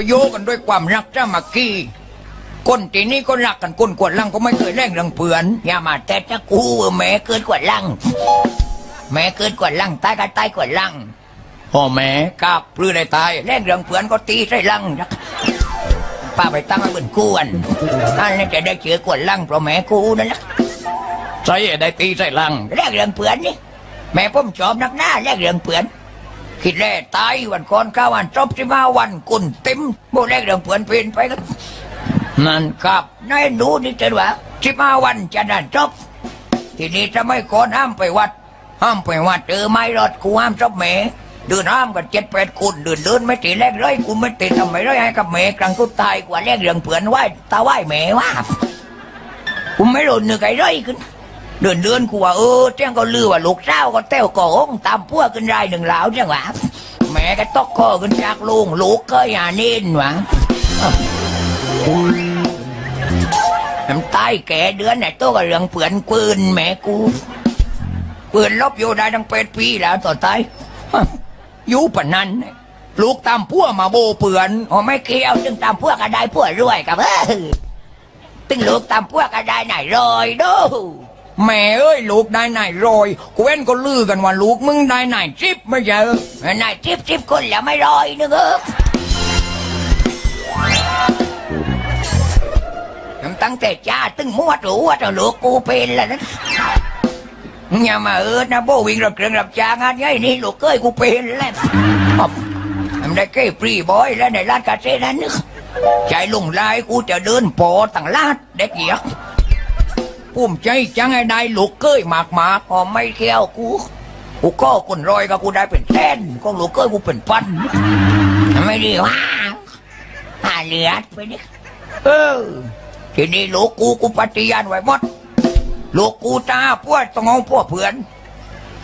ก็โยกันด้วยความรักจ้ามักกี้คนที่นี่ก็รักกันคนกวดลังก็ไม่เคยแร่งรังเปือนอย่ามาแต่จะกูแม่เกิดกวดลังแม่เกิดกวดลังตายก็ตายกวดลังพ่อแม่กับปลื้อได้ตายแร่งรังเปือนก็ตีใส่ลังนะป้าไปตั้งให้เป็นกวนอันนี้จะได้เจอกวดลังเพราะแม่กูนั่นแหละใส่ได้ตีใส่ลังแร่งรังเปือนนี่แม่ผมชอบนักหน้าแร่งรังเปือน คิดแล่ตายวันก่อนข้าวันจบสิบห้าวันกุนเต็มโบแรกเรื่องเปลี่ยนเปลี่ยนไปนั่นครับนายหนูนี่จะว่าสิบห้าวันจะนั่นจบทีนี้จะไม่ก่อนห้ามไปวัด ห้ามไปวัดเออไม่รอดกูห้ามจบแหม่เดินห้ามกันเจ็ดแปดคนเดินเดินไม่ตีแรกเลยกูไม่ติดทำไมเลยให้กับแหม่กลางกูตายกว่าแรกเรื่องเปลี่ยนไหวตาไหวแหม่ว่ากูไม่รู้นึกไอ้ไรขึ้น เดินเดินกูว่าเออเจ้าก็ลือว่าลูกเจ้าก็เต้วก่องตามพวกกันได้หนึ่งเหลาจังหวะแม่ก็ตอกคอกันจากลุงลูกก็อย่าเน้นวะน้ำใต้แก่เดือนไหนตัวก็เรื่องเปื่อนปืนแม่กูปืนลบอยู่ได้ตั้งเป็ดปีแล้วต่อตายอยู่ปะนั้นลูกตามพวกมาโบเปื่อนอ๋อไม่เกี่ยวจึงตามพวกก็ได้พวกรวยกับเออตึงลูกตามพวกก็ได้ไหนรอยดู แม่เอ้ยลูกได้ไหนรอยกูเว้นก็ลือกันว่าลูกมึงได้ไหนจิบไม่ใช่เออนายจิบจิบคนแล้วไม่รอยนึกเออตั้งแต่จ้าตึงมัวรู้ว่าจะลูกกูเป็นแล้วนะอย่ามาเออนะโบวิ่งรับเครื่องรับจ้างงานยัยนี่ลูกเก้ยกูเป็นแล้วอ๊อบทำได้เก้ปรีบอยแล้วในร้านกาเซ่นั้นนึกใจลุงลายกูจะเดินโปอตั้งลาดเด็กเหยียก ภูมิใจจังไอ้นายลูกเก้ยหมากหมากพอไม่เที่ยวกู กูก็คนรอยก็กูได้เป็นแสนก็ลูกเก้ยกูเป็นพันไม่ดีว่าหาเหลือดไปดิเออทีนี้ลูกกูกูปฏิญาณไว้หมดลูกกูตาพวดต้องเอาพวกเพื่อน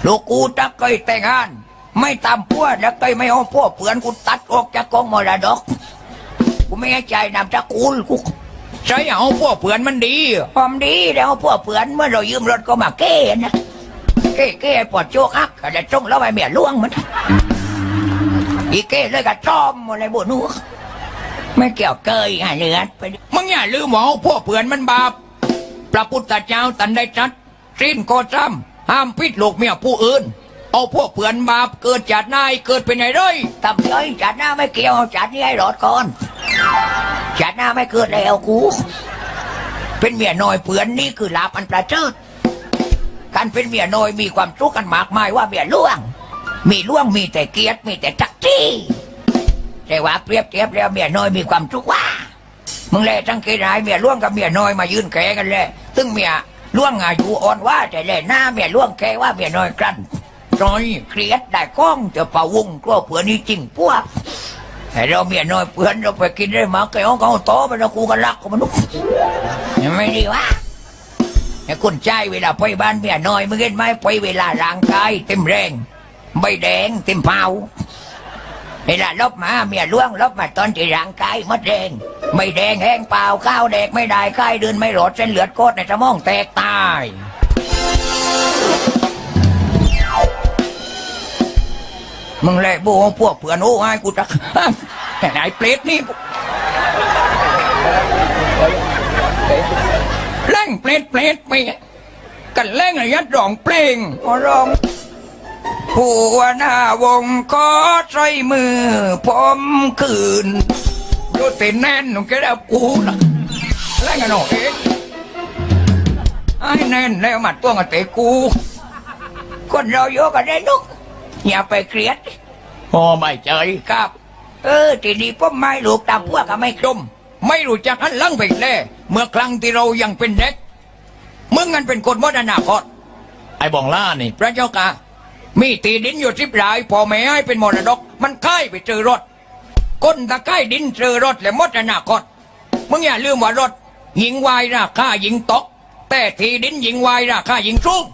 ลูกกูจะเคยแต่งงาน ไม่ตามพวดแล้วเคยไม่เอาพวกเพื่อนกูตัดออกจากกองมรดกกูไม่ให้ใจนามตระกูลกู ใช่เอาพวกเผื่อนมันดีหอมดีแล้วเอาพวกเผื่อนเมื่อเรายืมรถก็มาเก้นะเก้เก้ปวดโจกอักแต่จงแล้วไปเมียล่วงมันอีเก้เลยกับจอมอะไรบุนูไม่เกี่ยวเกยหาเลือดไปดิมึงอย่าลืมว่าเอาพวกเผื่อนมันบาปพระพุทธเจ้าตันได้จัดสิ้นก็จำห้ามพิษลูกเมียผู้อื่น เอาพวกเผื่อนบาปเกิดจากนายเกิดเป็นไงเลยทำเลยจัดหน้าไม่เกี่ยวจัดนี่ให้รอดก่อน จัดหน้าไม่เกิดแล้วกู เป็นเมียน้อยเปือนนี่คือลาบอันประเจิดการเป็นเมียน้อยมีความทุกข์กันมากมายว่าเมียล่วง มีล่วงมีแต่เกียรติมีแต่จักจี้แต่ว่าเปรียบเทียบแล้วเมียน้อยมีความทุกข์ว่า มึงแลทั้งเกรายเมียล่วงกับเมียน้อยมายืนแข่กันเลยตึงเมียล่วงอายุอ่อนว่า แต่แลหน้าเมียล่วงแค่ว่าเมียน้อยกลั้นน้อยเครียดได้ก้องจะป่าวงกลัวเผื่อนี่จริงพวก ให้เราเมียน้อยเพื่อนเราไปกินได้หมาแกเอาเขาโตไปแล้วกูก็รักกูมันนุกยังไม่ดีวะไอ้คนใจเวลาไปบ้านเมียน้อยมึงเห็นไหมไปเวลาร่างกายเต็มแรงใบแดงเต็มเผาเวลาลบมาเมียล่วงลบมาตอนที่ร่างกายหมดแรงไม่แดงแห้งเปล่าข้าวแดกไม่ได้ใกล้เดินไม่หลอดเส้นเลือดโคตรในสมองแตกตายมึงแหละโบพวกเผื่อนโอ้ไอ้กูจะ แต่ไหนเปรตนี่กูเล่งเปรตเปรตไปกันเล่งระยัดร้องเพลงขอร้องหัวหน้าวงขอใส่มือผมคืนดูเต้นแน่นหนุ่มแกแล้วกูนะเล่นกันหน่อยเองไอ้แน่นแล้วมาตัวกับเตะกู คนเราโยกันได้นุกอย่าไปเครียดพอไม่เจยครับ เออทีนี้พ่อไม่ลูกตามพวกก็ไม่กลมไม่รู้จักอันลังไปแล่เมื่อครั้งที่เรายังเป็นเด็กมึงกันเป็นคนมดอนาคตไอ้บองล่านี่ พระเจ้ากามีตีดินอยู่สิบรายพ่อแม่ให้เป็นมรดก มันใกล้ไปเจอรถก้นตะใกล้ดินเจอรถและมดอนาคตมึงอย่าลืมว่ารถหญิงวายราคาหญิงตกแต่ที่ดินหญิงวายราคาหญิงสูง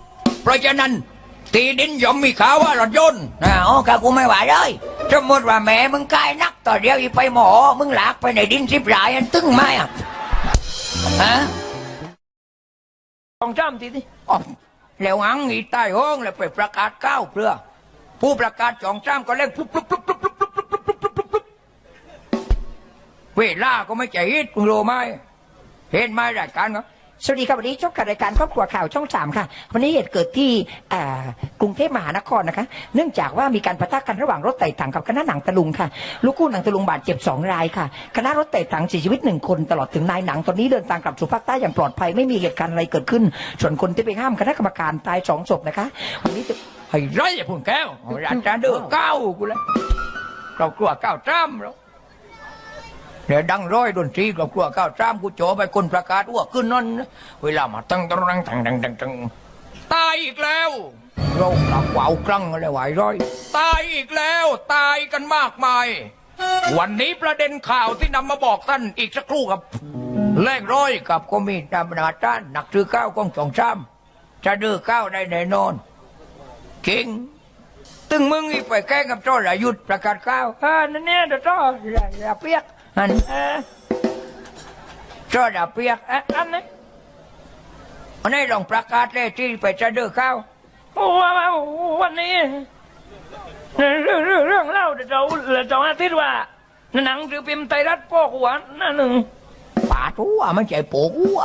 เพราะฉะนั้น ตีดินย่อมมีข่าวว่ารถยนต์นะโอ้กะกูไม่ไหวเลยสมมติว่าแม่มึงกายนักต่อเดียวอีไปหมอ มึงหลากไปในดินสิบหลายอันตึงไหมอะฮะลองจำทีสิอ๋อแล้วหังอีใต้ห้องแล้วไปประกาศก้าวเพื่อ ผู้ประกาศจองจ้ำก็เล่นปุ๊บปุ๊บปุ๊บปุ๊บปุ๊บปุ๊บปุ๊บปุ๊บปุ๊บปุ๊บปุ๊บเวลาก็ไม่ใจฮิตคุณรู้ไหมเห็นไหมรายการก็ สวัสดีครับวันนี้ชมกับรายการครอบครัวข่าวช่องสามค่ะ วันนี้เหตุเกิดที่อ่ากรุงเทพมหานครนะคะ เนื่องจากว่ามีการปะทะกันระหว่างรถไต่ถังกับคณะหนังตะลุงค่ะ ลูกคู่หนังตะลุงบาดเจ็บสองรายค่ะ คณะรถไต่ถังเสียชีวิตหนึ่งคนตลอดถึงนายหนังตอนนี้เดินทางกลับสู่ภาคใต้อย่างปลอดภัยไม่มีเหตุการณ์อะไรเกิดขึ้น ส่วนคนที่ไปห้ามคณะกรรมการตายสองศพนะคะ วันนี้จะให้ไรอย่าพูดแก้วอาจารย์เดือเก้ากูเลยเรากลัวเก้าจ้ำแล้ว เดี๋ยวดังร้อยดนตรีเรากลัวก้าวจ้ำกูโจไปคนประกาศอ้วกขึ้นนั่นเวลามาตั้งตั้งตั้งตั้งตั้งตั้งตั้งตายอีกแล้วเราหลักวาวกลังอะไรไหวร้อย ตายอีกแล้ว ตายกันมากมาย วันนี้ประเด็นข่าวที่นำมาบอกท่านอีกสักครู่ครับแลกร้อยกับก็มีตำนาจานหนักซื้อข้าวกองสองซ้ำจะดื้อข้าวได้แน่นอนจริงตึงมึงอีกไปแก้กับโจ้าระยุทธประกาศข้าวอ่านั่นเนี่ยเดี๋ยวโจ้ระระเปียก อันเออโจ้ระเปียกอะอันนี้อันนี้ลองประกาศเลยที่ไปจะดื้อข้าวว่าวันนี้เรื่องเรื่องเรื่องเล่าเดี๋ยวเราเราอาทิตย์ว่าหนังสือพิมพ์ไทยรัฐโปกหัวหน้าหนึ่งป่าทั่วไม่ใช่โปกหัว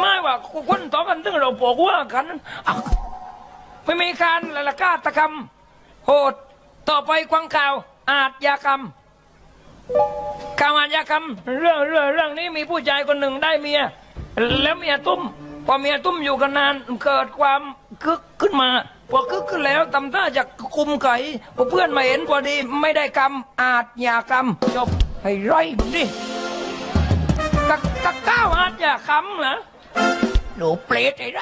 ไม่ว่าคนต่อกันถึงเราโปกหัวกันอะไม่มีการละกาตกรรม โหดต่อไปควังข่าวอาชญากรรม ข่าวอาญากรรมเรื่องเรื่องเรื่องนี้มีผู้ชายคนหนึ่งได้เมีย แล้วเมียตุ้ม พอเมียตุ้มอยู่กันนานเกิดความคึกขึ้นมา พอคึกขึ้นแล้วทำท่าจะคุมไก่พอเพื่อนมาเห็นพอดีไม่ได้กรรมอาชญากรรมจบให้ไร่ดิกะกะก้าวอาชญากรรมเหรอหนูเปรตไอ้ไร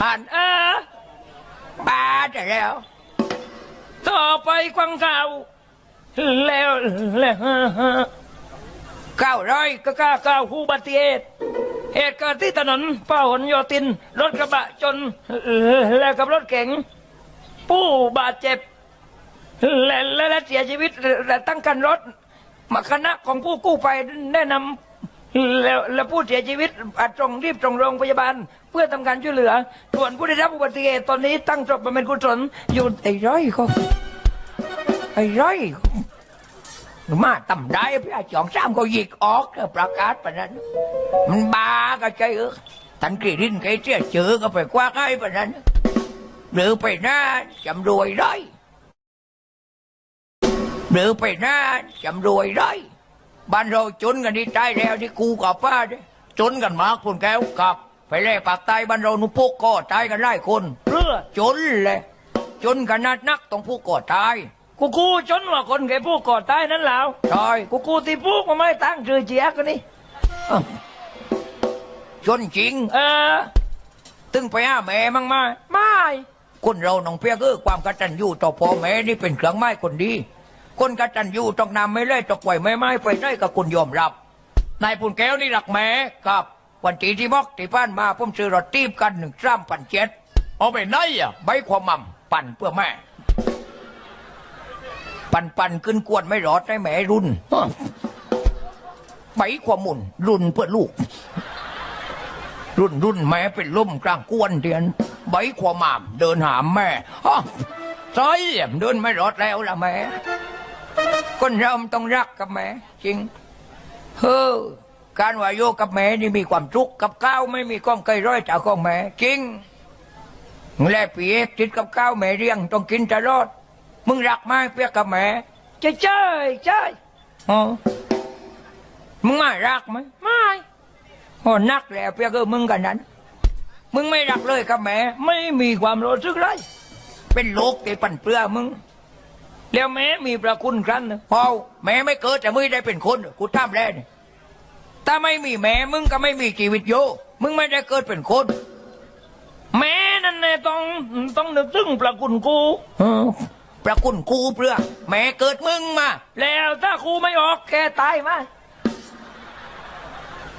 ผ่านเออบ้าจแล้ว ต่อไปควังเข่าแล้วแล้วเก้าร้อยก็เก้าเก้าผู้บัติเหตุเหตุเกิดที่ถนนพหลโยธิน รถกระบะชนแล้วกับรถเก๋งผู้บาดเจ็บและและเสียชีวิตและตั้งกันรถมาคณะของผู้กู้ภัยแนะนำ แล้วแล้วผู้เสียชีวิตอาจตรงรีบตรงโรงพยาบาล เพื่อทำการช่วยเหลือ ส่วนผู้ได้รับอุบัติเหตุตอนนี้ตั้งศพบำเพ็ญกุศลอยู่ไอ้ร้อยก็ไอ้ร้อยมาต่ำได้พี่อาจองซ้ำก็หยิกออกเอประกาศปะนั้น มันบาก็ใจเออทันกรีดินไกเจียเจอก็ไปคว้าให้ปะนั้นหรือไปหน้าจำรวยได้หรือไปหน้าจำรวยได้ บ้านเราจนกันที่ใต้แล้วที่กูกับป้าเนี่ยจนกันมากคนแก้วกับ ไปเล่ปากใต้บ้านเรานุพวกก็ตายกันไล่คนเรือจนเลยจนขนาดนักต้องผู้ก่อตายกูกูจนว่าคนแก่ผู้ก่อตายนั่นแล้วใช่กูกูที่ผู้ก็ไม่ตั้งชื่อเจียกันนี่อ้าวจนจริง เออ ตึงไปหาแม่มั่งมาไม่คนเราหนองเปียกเออความกตัญญูต่อพ่อแม่นี่เป็นเครื่องไม้คนดี คนกตัญญูต้องนำไม่เล่ตกไหวไม่ไม้ไปได้กับคนยอมรับ นายปุ่นแก้วนี่หลักแม่ครับ วันที่ที่บอกที่บ้านมาผมซื้อรถตีบกันหนึ่งสามพันเจ็ดเอาไปไหนอะใบความมั่มปั่นเพื่อแม่ ปั่นปั่นขึ้นกวนไม่รอดให้แม่รุนใบความมุนรุนเพื่อลูก รุ่นรุ่นแม่เป็นล่มกลางกวนเดียนใบความหมามเดินหามแม่อ้อซอยเดินไม่รอดแล้วละแม่ คนเรามันต้องรักกับแม่จริงเฮ้อการว่าโยกับแม่นี่มีความทุกข์กับข้าวไม่มีความเคยร้อยจากของแม่จริงแลปีเอกติดกับข้าวแม่เรียงต้องกินตลอดมึงรักไหมเปียกกับแม่ใช่ใช่ใช่อ๋อมึงไม่รักไหมไม่โอ้นักแล้วเปียกเออมึงกันนั้น มึงไม่รักเลยกับแม่ไม่มีความรู้สึกเลยเป็นโลกที่ปั่นเปลือมึง แล้วแม่มีประคุณครั้นหนึ่งพอแม่ไม่เกิดแต่มึงได้เป็นคนกูทำแล้วนี่ถ้าไม่มีแม่มึงก็ไม่มีชีวิตโยมึงไม่ได้เกิดเป็นคน แม่นั่นแน่ต้องต้องนึกถึงประคุณกูประคุณกูเปลือแม่เกิดมึงมา แล้วถ้ากูไม่ออกแกตายมา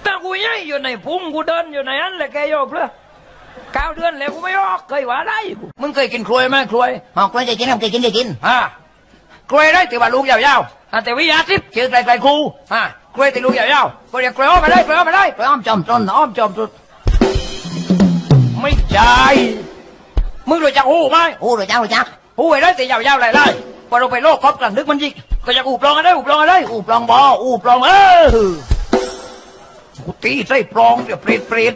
ถ้ากูย่ายอยู่ในพุงกูเดินอยู่ในนั้นแหละแกโยเปลือเก้าเดือนแล้วกูไม่ออกเคยว่าอะไรกูมึงเคยกินกล้วยไหมกล้วยอ๋อกล้วยจะกินครับเคยกินจะกินอ่า กล้วยได้แต่ว่าลูกยาวๆอะแต่วิยาทิพย์ชื่อไกลๆครูอ่ากล้วยแต่ลูกยาวๆก็เรียกกล้วยอ้อมมาได้กล้วยอ้อมมาได้กล้วยอ้อมจอมต้นอ้อมจอมต้นไม่ใช่มึงรู้จักหูไหมโอ้รู้จักรู้จักหูไอ้ได้แต่ยาวๆหลายพอเราไปโลกครอบกลางดึกมันยิกก็จะอูปลองอะไรอูปลองอะไรอูปลองบออูปลองเออกูตีใส่ปลองเดี๋ยวเปรตเปรต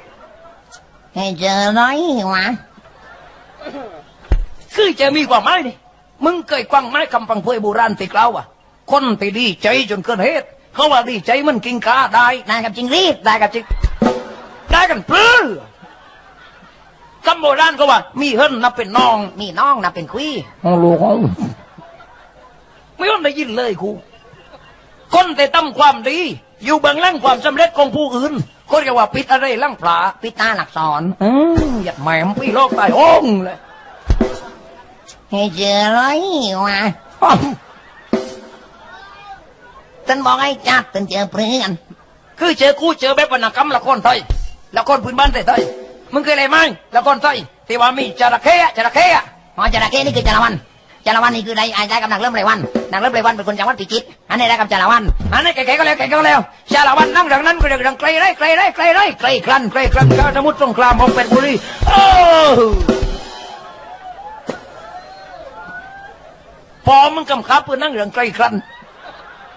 ให้เจอร้อยวะคือจะมีความหมายนี่ มึงเคยกวางไม้คำฟังเพยโบราณติกล่าวอะคนที่ดีใจจนเกินเหตุเขาว่าดีใจมันกินกาได้นายกับจริงรีบได้กับจิกได้กันเพื่อคำโบราณเขาว่า มีเฮิรนนับเป็นน้อง มีน้องนะเป็นคุยโอ้โหไม่ต้องได้ยินเลยครูคนแต่ตั้มความดี อยู่เบื้องหล่างความสำเร็จของผู้อื่นคนเรียกว่าปิดอะไรล่างปลาพิตาหลักสอนอืมอยากแหม่มพี่โลกตายโอ้งเลยให้ เจอร้อยวะตันบอกให้จัดตันเจอเพื่อนคือเจอกูเจอแบบวรรณกรรมละครไทยละครพื้นบ้านไทยมึงเคยอะไรไหมละครไทยที่ว่ามีจระเข้จระเข้อะอ๋อจระเข้นี่คือจาระวันจาระวันนี่คืออะไรไอ้ได้กับนางเริ่มไรวันนางเริ่มไรวันเป็นคนจังหวัดพิจิตรอันนี้ได้กับจาระวันอันนี้แก่ๆก็แล้วแก่ๆก็แล้วชาละวันนั่งดังนั้นก็เรียกดังไกลไรไกลไรไกลไรไกลครันไกลครันข้าสมุทรสงครามของเป็ดบุรีโอ้ พอมึงกำคับเพื่อนั่งเรื่องไกลครัน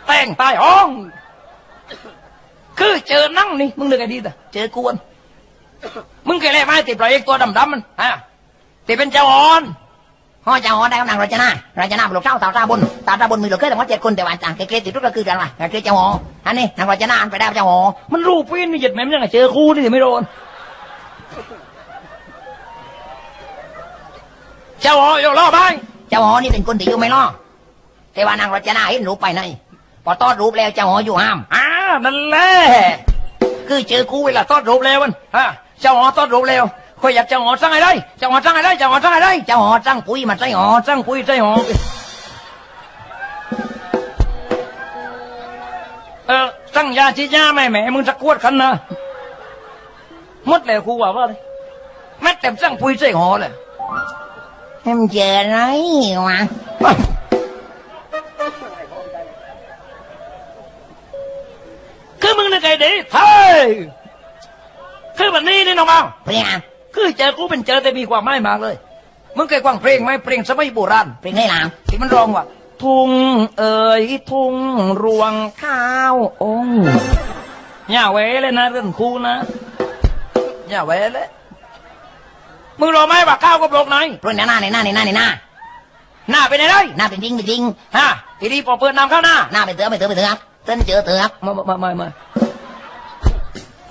แต่งตายห้อง คือเจอนั่งนี่มึงนึกไงดีแต่เจอกวน มึงเคยเล่นไหมติดปลายเอกตัวดำๆมันฮะติดเป็นเจ้าอ่อนพ่อเจ้าอ๋อได้กับนางรจนารจนาเป็นลูกเจ้าสาตาบนตาตาบนมีลูกเคยทั้งหมดเจ็ดคนแต่ว่าจางเกรติดทุกก็คือกันว่าเกรเจ้าอ๋ออันนี้นางรจนาอันไปได้เจ้าอ๋อมันรูปปีนนี่หยัดแม่มยังไงเจอครูนี่ไม่โดนเจ้าอ๋ออยู่รอบไหม เจ้าอ๋อนี่เป็นคนที่อยู่ไม่รอดแต่ว่านางรจนาเห็นรูปไปในพอตอดรูปแล้วเจ้าอ๋ออยู่ห้ามอ่านั่นแหละคือเจอครูเวลาตอดรูปแล้วมันฮะเจ้าอ๋อตอดรูปแล้วคอยอยากเจ้าอ๋อสั่งอะไรเจ้าอ๋อสั่งอะไรเจ้าอ๋อสั่งอะไรเจ้าอ๋อจ้างปุ๋ยมาใส่อ๋อ๋ออสั่งปุ้ยใส่หอเออสั่งยาชีดยาแม่แม่มึงสักวดคันนะมดแล้วครูว่าว่าเลยแม่เต็มสั่งปุ้ยใส่หอเลย ให้มันเจออะไรวะคือมึงนึกไงดีเฮ้ยคือแบบนี้นี่น้องเอาเพื่อนคือเจอกูเป็นเจอแต่มีความหมายมากเลย มึงเคยฟังเพลงไหมเพลงสมัยโบราณเป็นไงหลามที่มันร้องว่า ทุ่งเอ๋ยทุ่งรวงข้าวองค์อย่าเวเลยนะเรื่องครูนะอย่าเวเลย มึงรู้ไหมว่าข้าวกับโลกไหนเพราะหน้าในหน้าในหน้าในหน้าหน้าเป็นไงเลยหน้าเป็นจริงเป็นจริงฮะทีนี้พอเปิดน้ำเข้าหน้าหน้าเป็นเถือกเป็นเถือกเป็นเถือกเต้นเจอเถือกมามามามามา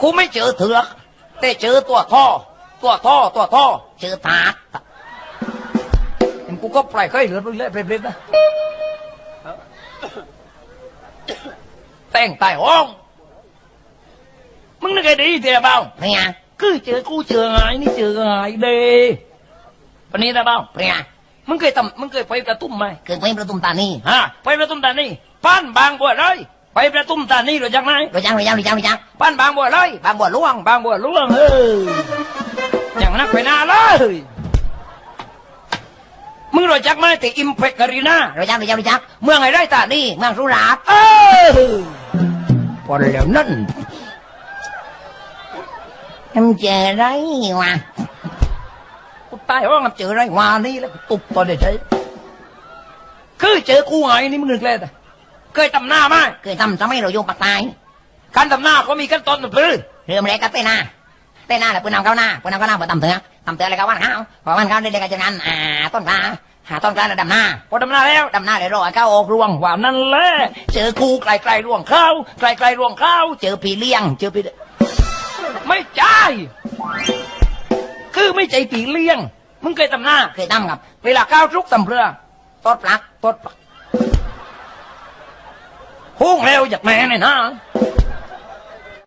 กูไม่เจอเถือกแต่เจอตัวท่อ ตัวท่อตัวท่อเจอถาดเห็นกูก็ปล่อยเคยเหลือไปเรื่อยไปเรื่อยนะแต่งตายห้องมึงนึกไงดีเดียเบาเพื่อนคือเจอกูเจอไง นี่เจอไงเดวันนี้นะเบาเพื่อนมึงเคยทำมึงเคยไปประตุ้มไหมเกิดเพลงประตุมตานีฮะไปประตุ้มตานี่ป้านบางบัวเลยไปประตุ้มตานี่รู้จักไหมรู้จักรู้จักรู้จักรู้จักป้านบางบัวเลยบางบัวหลวงบางบัวหลวงเอออย่างนักไปนาเลยมึงรู้จักไหมแต่อิมเพกการีนารู้จักรู้จักรู้จักเมืองไอ้ไรตานี่เมืองสุราษฎร์เออพอแล้วนั่น ให้มันเจออะไรวะกูตายห้องกับเจออะไรวานี่แล้วกูตุบตอนเด็กใช่คือเจอกูไงนี่มึงนึกเลยแต่เคยทำหน้าไหมเคยทำทำให้เราโยงปากใต้การทำหน้าเขามีขั้นตอนแบบนี้เริ่มแรกก็เต้นหน้าเต้นหน้าแล้วปืนนำเข้าหน้าปืนนำเข้าหน้าพอทำเถือกทำเถือกอะไรก็วันข้าวพอวันข้าวได้เลยกันจากนั้นอ่าต้นปลาหาต้นปลาแล้วดำหน้าพอทำหน้าแล้วดำหน้าเลยรอเข้าออกรวงว่านั่นแหละเจอกูไกลไกลๆรวงข้าวไกลไกลๆรวงข้าวเจอปีเลี้ยงเจอปี ไม่ใช่ คือไม่ใจปีเลี้ยง มึงเคยทำหน้า เคยทำกับ เวลาข้าวทุกตำเรือต้นปลักตดปากพุ่งแล้วจากแม่เนี่ยนะ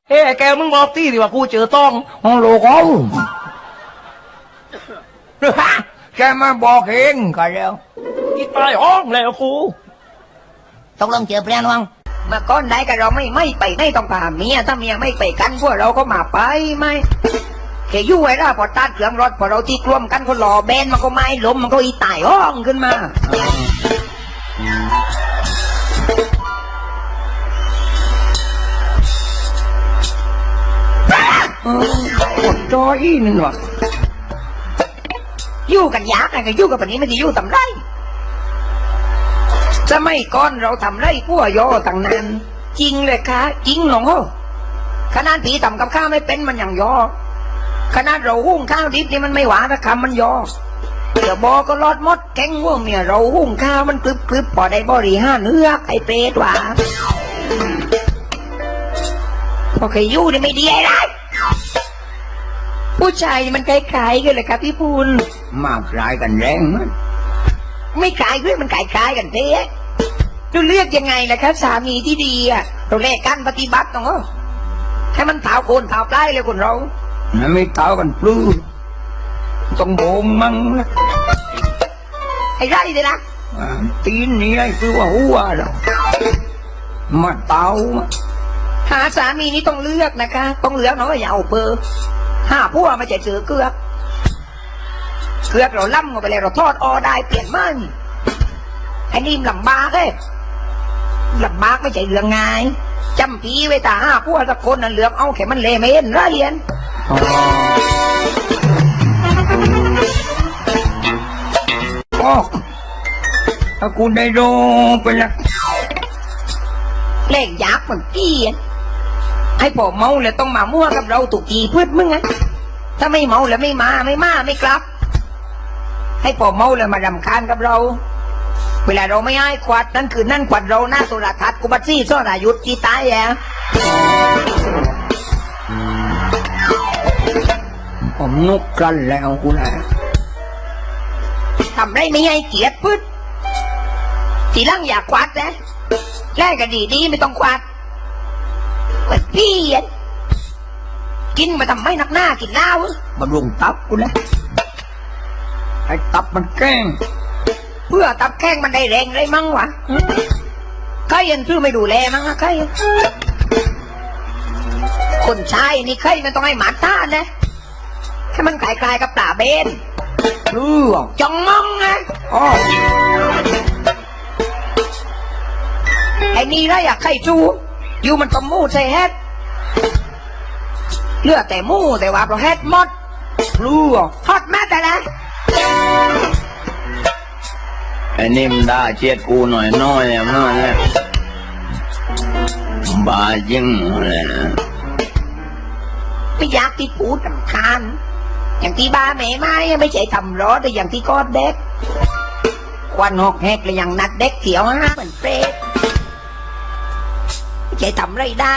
เฮ้แกมึงบอกที่ดีว่ากูเจอต้องห้องโลกเอาแกมาบอกเองก็แล้วอีตายห้องแล้วกูตกลงเจอเปลี่ยนวัง เมื่อก่อนไหนก็เราไม่ไม่ไปไม่ต้องพาเมียถ้าเมียไม่ไปกันพวกเราก็มาไปไม่แค่ยู่ไว้ละพอตัดเครื่องรถพอเราตีกลวมกันคนหล่อแบนมันก็ไม่ล้มมันก็อีตายห้องขึ้นมาปวดจอยนึงวะอยู่กันยากกันก็อยู่กับแบบนี้ไม่ได้อยู่ทำไร จะไม่ก่อนเราทำไรพัวโยตั้งนานจริงเลยคะจริงหนองโอ้ขนาดผีทำกับข้าวไม่เป็นมันอย่างยอขนาดเราหุ้งข้าวดิบนี่มันไม่หวานนะคำมันยอเดี๋ยวบอก็รอดหมดแกงว่าเมียเราหุ้งข้าวมันกรึบกรึบพอได้บริห้ารเนื้อกไอ้เปรตหวาพอเคยอยู่นี่ไม่ดีไอ้ไรผู้ชายนี่มันคล้ายๆกันเลยครับพี่พูนมากรายกันแรงมันไม่คล้ายด้วยมันคล้ายๆกันเด้ดูเลือกยังไงล่ะครับ สามีที่ดีอะเราแลกกันปฏิบัติต้องเออให้มันเท้าโคนเท้าปลายเลยคนเราไม่เท้ากันปลื้มต้องโบงมั่งนะไอ้ไรเลยนะอ่าตีนนี่ไอ้คือว่าหัวเรามาเต้ามาหาสามีนี่ต้องเลือกนะคะ ต้องเลือกเนาะอย่าเอาเปอร์หาพวกมาจะเจอเกือกเกือกเราล่ำออกไปเลยเราทอดออได้เปลี่ยนมันไอ้นี่มันลำบากเลย ลำบากไม่ใช่เรื่องง่ายจำปีไว้ตาห้าพวกสักคนนั่นเหลือกเอาแค่มันเลไม่เห็นไรเรียนอ๋อโอ้ถ้ากูได้โดไปละเลขยักษ์มันกี้อะให้พอเมาแล้วต้องมามั่วกับเราตุกทีพืชมึงไงถ้าไม่เมาแล้วไม่มาไม่มาไม่กลับ ให้พอเมาแล้วมารำคาญกับเรา เวลาเราไม่ให้ควัดนั่นคือนั่นควัดเราหน้าโทรทัศน์กุบัตซี่ซ่อนอายุที่ตายแย่ผมนุกกันแล้วกูแหละทำไรไม่ให้เกียรติพืชทีหลังอยากควัดนะแรกก็ดีดีไม่ต้องควัดเปิดพี่กินมาทำไม่นักหน้ากินเหล้าบำรุงตับกูนะไอ้ตับมันแกล้ง เพื่อตับแข้งมันได้แรงเลยมั้งวะใครยันซื้อไม่ดูแลมั้งอะใครคนชายนี่ใครมันต้องให้หมาท่านนะให้มันคล้ายๆกับปลาเบนเลือกจองมองไงอ๋อไอ้นี่ไรอยากไข่จูอยู่มันต้องมูใส่เฮ็ดเลือดแต่มูแต่ว่าเราเฮ็ดหมดเลือกทอดแม่แต่ละ ไอ้นี่มันด่าเชียดกูหน่อยน้อยอย่างนั้นแหละบายิ่งเลยนะไม่อยากที่ปูดลำคาญอย่างที่บ้าแม่ไม้ไม่ใช่ทำร้อแต่อย่างที่กอดเด็กควันหอกแหกเลยอย่างนัดเด็กเถียวฮะเหมือนเปรตไม่ใช่ทำไรได้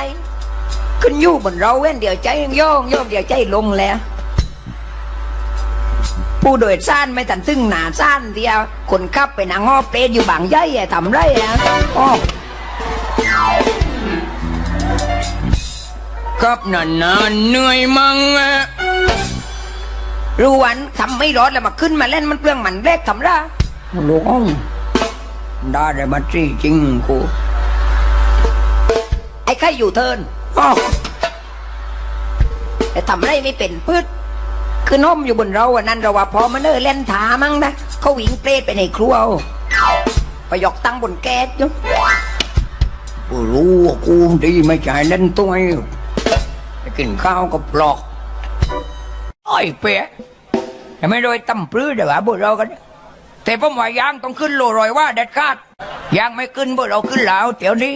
ขึ้นยู่บนเราเว้นเดี๋ยวใจยังโยงโยงเดี๋ยวใจลงแล้ว ผู้โดยสารไม่ตันตึงหนาซ่านเดียวคนขับไปนางอ้อเปรตอยู่บางย่อยอะทำไรอะอ้อครับนานๆเหนื่อยมั่งอะรู้วันทำไม่รอดแล้วมาขึ้นมาเล่นมันเปลืองหมันแรกทำไรหลวงได้ได้มาจี้จริงกูไอ้ใครอยู่เทินอ้าวแต่ทำไรไม่เป็นพืช คือน้มอยู่บนเราอันนั้นเราว่าพอมันเออเล่นถามั้งนะเขาวิ่งเปรตไปในครัวไปหยกตั้งบนแก๊สอยู่กูรู้ว่ากูดีไม่จ่ายเล่นตัวเองไปกินข้าวกับปลอกไอ้เป๊ะแต่ไม่โดยตั้มปลื้อเดี๋ยวหาบุเรากันแต่ผมว่ายางต้องขึ้นโลรอยว่าเด็ดขาดยางไม่ขึ้นบุเราขึ้นแล้วเดี๋ยวนี้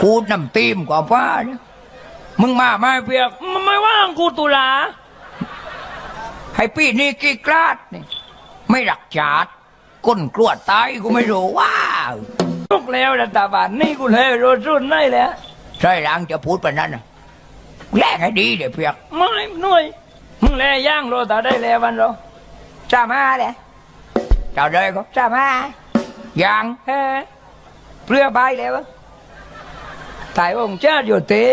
กูน้ำตีมกว่าป้าเนี่ยมึงมาไม่เพียกไม่ว่างกูตุลา ให้พี่นี่กี่กลาดนี่ไม่รักจาดก้นกลวดตายกูไม่รู้ว้าวทุกแล้วรัฐบาลนี่กูเลยรถรุ่นได้แล้วใช่ล้างจะพูดไปนั้นน่ะแลกให้ดีเดี๋ยวเพียกไม่หน่วยมึงแลย่างโรตาได้แล้ววันเราจ้ามาเลยเจ้าเลยก็จ้ามายังเฮ้เปลือใบแล้วอะถ่ายองค์ชาติอยู่เตะ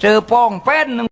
เจอปองแป้นหนึ่ง